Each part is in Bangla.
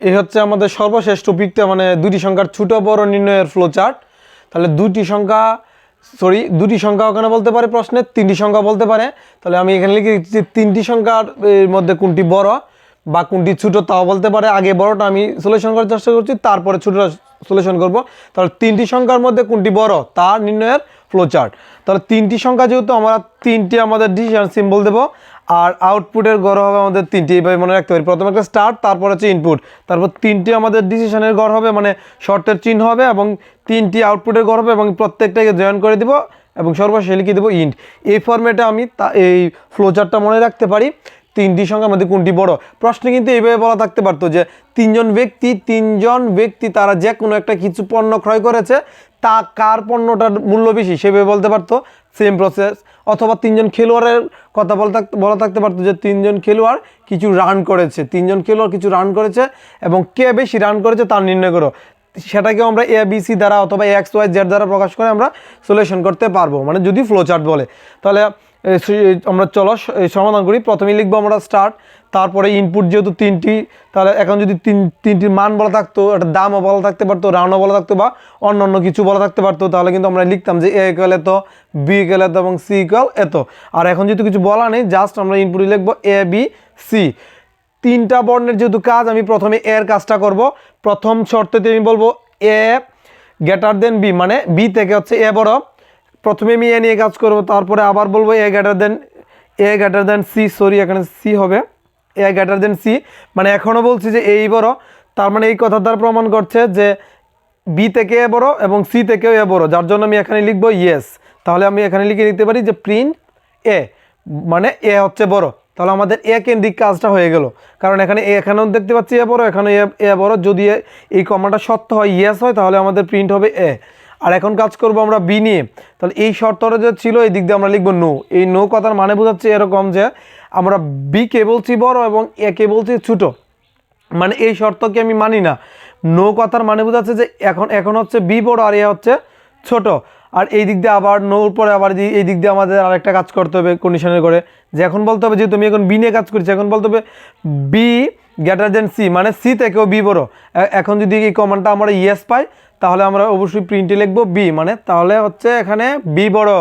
এই হচ্ছে আমাদের সর্বশেষ টপিকটা মানে দুটি সংখ্যার ছোট বড় নির্ণয়ের ফ্লো চার্ট তাহলে দুটি সংখ্যা সরি দুটি সংখ্যা ওখানে বলতে পারে প্রশ্নে, তিনটি সংখ্যা বলতে পারে। তাহলে আমি এখানে লিখে দিচ্ছি তিনটি সংখ্যার মধ্যে কোনটি বড় বা কোনটি ছোটো তাও বলতে পারে। আগে বড়টা আমি সলিউশন করার চেষ্টা করছি, তারপরে ছোটটা সলিউশন করব। তাহলে তিনটি সংখ্যার মধ্যে কোনটি বড়, তা নির্ণয়ের ফ্লো চার্ট তাহলে তিনটি সংখ্যা যেহেতু আমরা তিনটি আমাদের ডিসিশন সিম্বল দেবো আর আউটপুটের গড় হবে আমাদের তিনটি এইভাবে মনে রাখতে পারি। প্রথম একটা স্টার্ট তারপর হচ্ছে ইনপুট তারপর তিনটি আমাদের ডিসিশনের গড় হবে মানে শর্তের চিহ্ন হবে এবং তিনটি আউটপুটের গড় হবে এবং প্রত্যেকটাকে জয়েন করে দিব এবং সর্বশেষে লিখে দেবো ইন্ট এই ফর্মেটে আমি তা এই ফ্লোচারটা মনে রাখতে পারি। তিনটি সংখ্যার মধ্যে কোনটি বড়? প্রশ্নে কিন্তু এইভাবে বলা থাকতে পারতো যে তিনজন ব্যক্তি তিনজন ব্যক্তি তারা যে কোনো একটা কিছু পণ্য ক্রয় করেছে, তা কার পণ্যটার মূল্য বেশি সেভাবে বলতে পারতো? সেম প্রসেস অথবা তিনজন খেলোয়াড়ের কথা বলা থাকতে বলা থাকতে পারতো যে তিনজন খেলোয়াড় কিছু রান করেছে, তিনজন খেলোয়াড় কিছু রান করেছে এবং কে বেশি রান করেছে তার নির্ণয় করো। সেটাকে আমরা এ বি সি দ্বারা অথবা এক্স ওয়াই জেড দ্বারা প্রকাশ করে আমরা সলিউশন করতে পারব। মানে যদি ফ্লো চার্ট বলে। তাহলে আমরা চলো সমাধান করি। প্রথমেই লিখব আমরা স্টার্ট তারপরে ইনপুট যেহেতু তিনটি, তাহলে এখন যদি তিন তিনটির মান বলা থাকতো, একটা দামও বলা থাকতে পারতো রাউন্ডও বলা থাকতো, বা অন্য অন্য কিছু বলা থাকতে পারতো, তাহলে কিন্তু আমরা লিখতাম যে এ ইকুয়াল এত বি ইকুয়াল এত এবং সি ইকুয়াল এত। আর এখন যেহেতু কিছু বলা নেই জাস্ট আমরা ইনপুটে লিখব এ বি সি তিনটা বর্ণের যেহেতু কাজ, আমি প্রথমে এর কাজটা করব। প্রথম শর্তেতে আমি বলব এ গ্রেটার দেন বি মানে বি থেকে হচ্ছে এ বড়। প্রথমে আমি এ নিয়ে কাজ করব, তারপরে আবার বলব A greater than A greater than C sorry এখানে সি হবে। এ গ্যাটার দেন সি মানে এখনও বলছি যে এই বড়, তার মানে এই কথা দ্বারা প্রমাণ করছে যে বি থেকে এ বড় এবং সি থেকেও এ বড়, যার জন্য আমি এখানে লিখব ইয়েস তাহলে আমি এখানে লিখে দিতে পারি যে প্রিন্ট এ মানে এ হচ্ছে বড়। তাহলে আমাদের এ কেন্দ্রিক কাজটা হয়ে গেল। কারণ এখানে এখানেও দেখতে পাচ্ছি এ বড় এখানে এ এ বড়। যদি এই কমাটা সত্য হয় ইয়েস হয়, তাহলে আমাদের প্রিন্ট হবে এ আর এখন কাজ করব আমরা বি নিয়ে। তাহলে এই শর্তটা যে ছিল, এই দিক দিয়ে আমরা লিখব নো এই নো কথার মানে বোঝাচ্ছে এরকম যে আমরা বি কে বলছি বড় এবং এ কে বলছি ছোটো। মানে এই শর্তকে আমি মানি না। নো কথার মানে বোঝাচ্ছে যে এখন এখন হচ্ছে বি বড় আর এ হচ্ছে ছোট। আর এই দিক দিয়ে আবার নোর পরে আবার এই দিক দিয়ে আমাদের আরেকটা কাজ করতে হবে কন্ডিশনের করে। যে এখন বলতে হবে যে তুমি এখন বি নিয়ে কাজ করছি, এখন বলতে হবে বি গ্রেটার দেন সি মানে সি থেকেও বি বড়। এখন যদি এই কমান্ডটা আমরা ইয়েস পাই, তাহলে আমরা অবশ্যই প্রিন্টে লিখব বি মানে তাহলে হচ্ছে এখানে বি বড়।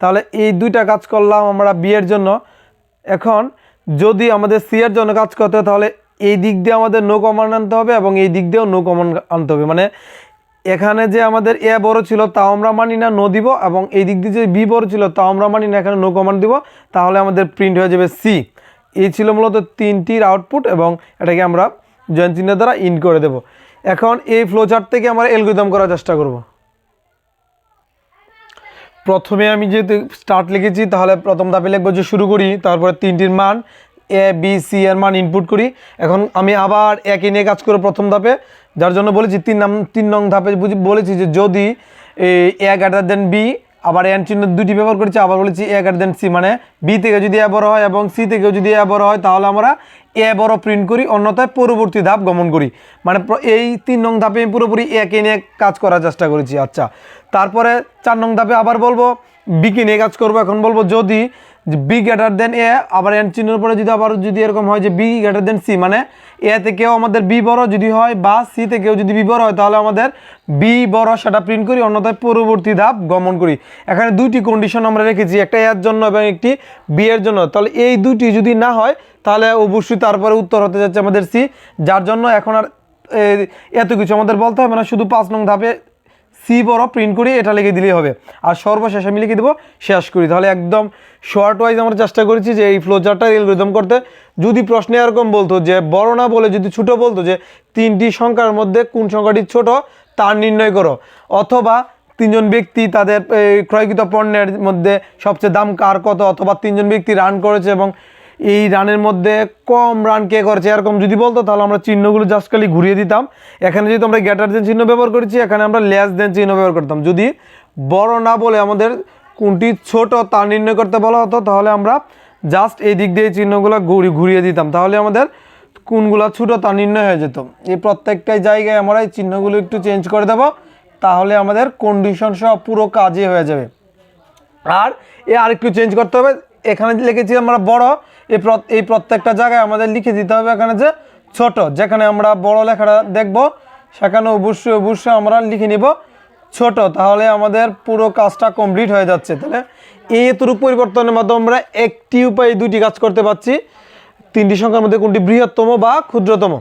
তাহলে এই দুইটা কাজ করলাম আমরা বি এর জন্য। এখন যদি আমাদের সি এর জন্য কাজ করতে হয়, তাহলে এই দিক দিয়ে আমাদের নো কমান্ড আনতে হবে এবং এই দিক দিয়েও নো কমান্ড আনতে হবে। মানে এখানে যে আমাদের এ বড় ছিল, তাও আমরা মানি না নো দিব এবং এই দিক দিয়ে যে বি বড় ছিল, তাও আমরা মানি না, এখানে নো কমান্ড দিব। তাহলে আমাদের প্রিন্ট হয়ে যাবে সি এই ছিল মূলত তিনটির আউটপুট এবং এটাকে আমরা জয়েন চিহ্নের দ্বারা ইন করে দেব। এখন এই ফ্লোচার্ট থেকে আমরা এলগোদম করার চেষ্টা করব। প্রথমে আমি যেহেতু স্টার্ট লিখেছি, তাহলে প্রথম ধাপে লিখব যে শুরু করি, তারপরে তিনটির মান এ বি সি এর মান ইনপুট করি। এখন আমি আবার একে নিয়ে কাজ করব প্রথম ধাপে, যার জন্য বলেছি তিন নাম তিন নং ধাপে বলেছি যে যদি এ গ্রেটার দেন বি আবার এন চিহ্ন দুটি ব্যবহার করেছি, আবার বলেছি এ গ্রেটার দেন সি মানে বি থেকে যদি এ বড় হয় এবং সি থেকেও যদি এ বড় হয়, তাহলে আমরা এ বড় প্রিন্ট করি, অন্যথায় পরবর্তী ধাপ গমন করি। মানে এই তিন নং ধাপে আমি পুরোপুরি একে নিয়ে কাজ করার চেষ্টা করেছি আচ্ছা। তারপরে চার নং ধাপে আবার বলব বিকে নিয়ে কাজ করব। এখন বলব যদি বি গ্রেটার দেন এ, আবার এন চিহ্নের পরে যদি আবার যদি এরকম হয় যে বি গ্রেটার দেন সি মানে এ থেকেও আমাদের বি বড় যদি হয় বা সি থেকেও যদি বি বড় হয়, তাহলে আমাদের বি বড় সেটা প্রিন্ট করি, অন্যথায় পরবর্তী ধাপ গমন করি। এখানে দুইটি কন্ডিশন আমরা রেখেছি, একটা এর জন্য এবং একটি বি এর জন্য। তাহলে এই দুটি যদি না হয়, তাহলে অবশ্যই তারপরে উত্তর হতে যাচ্ছে আমাদের সি, যার জন্য এখন আর এত কিছু আমাদের বলতে হবে না, শুধু পাঁচ নং ধাপে সি বড় প্রিন্ট করি এটা লিখে দিলেই হবে। আর সর্বশেষ আমি লিখে দেবো, শেষ করি। তাহলে একদম শর্ট ওয়াইজ আমরা চেষ্টা করেছি যে এই ফ্লোচারটা এলগোরিদম করতে। যদি প্রশ্নে এরকম বলতো যে, বড় না বলে যদি ছোট বলতো যে, তিনটি সংখ্যার মধ্যে কোন সংখ্যাটি ছোট, তার নির্ণয় করো। অথবা তিনজন ব্যক্তি তাদের ক্রয়কৃত পণ্যের মধ্যে সবচেয়ে দাম কার কত, অথবা তিনজন ব্যক্তি রান করেছে এবং এই রানের মধ্যে কম রান কে করেছে? এরকম যদি বলতো, তাহলে আমরা চিহ্নগুলো জাস্ট খালি ঘুরিয়ে দিতাম। এখানে যেহেতু আমরা গ্যাটার দেন চিহ্ন ব্যবহার করেছি, এখানে আমরা লেস দেন চিহ্ন ব্যবহার করতাম। যদি বড় না বলে আমাদের কোনটি ছোট তা নির্ণয় করতে বলা হতো, তাহলে আমরা জাস্ট এই দিক দিয়ে চিহ্নগুলো ঘুরি, ঘুরিয়ে দিতাম। তাহলে আমাদের কোনগুলো ছোটো তা নির্ণয় হয়ে যেত। এই প্রত্যেকটাই জায়গায় আমরা এই চিহ্নগুলো একটু চেঞ্জ করে দেবো, তাহলে আমাদের কন্ডিশন সহ পুরো কাজই হয়ে যাবে। আর এ আরেকটু চেঞ্জ করতে হবে। এখানে লিখেছি আমরা বড় এই প্রত্যেকটা জায়গায় আমাদের লিখে দিতে হবে এখানে যে ছোট, যেখানে আমরা বড় লেখাটা দেখব, সেখানে অবশ্যই অবশ্যই আমরা লিখে নিব ছোট। তাহলে আমাদের পুরো কাজটা কমপ্লিট হয়ে যাচ্ছে। তাহলে এই এতটুক পরিবর্তনের মাধ্যমে আমরা একটি উপায়ে দুটি কাজ করতে পারছি। তিনটি সংখ্যার মধ্যে কোনটি বৃহত্তম বা ক্ষুদ্রতম?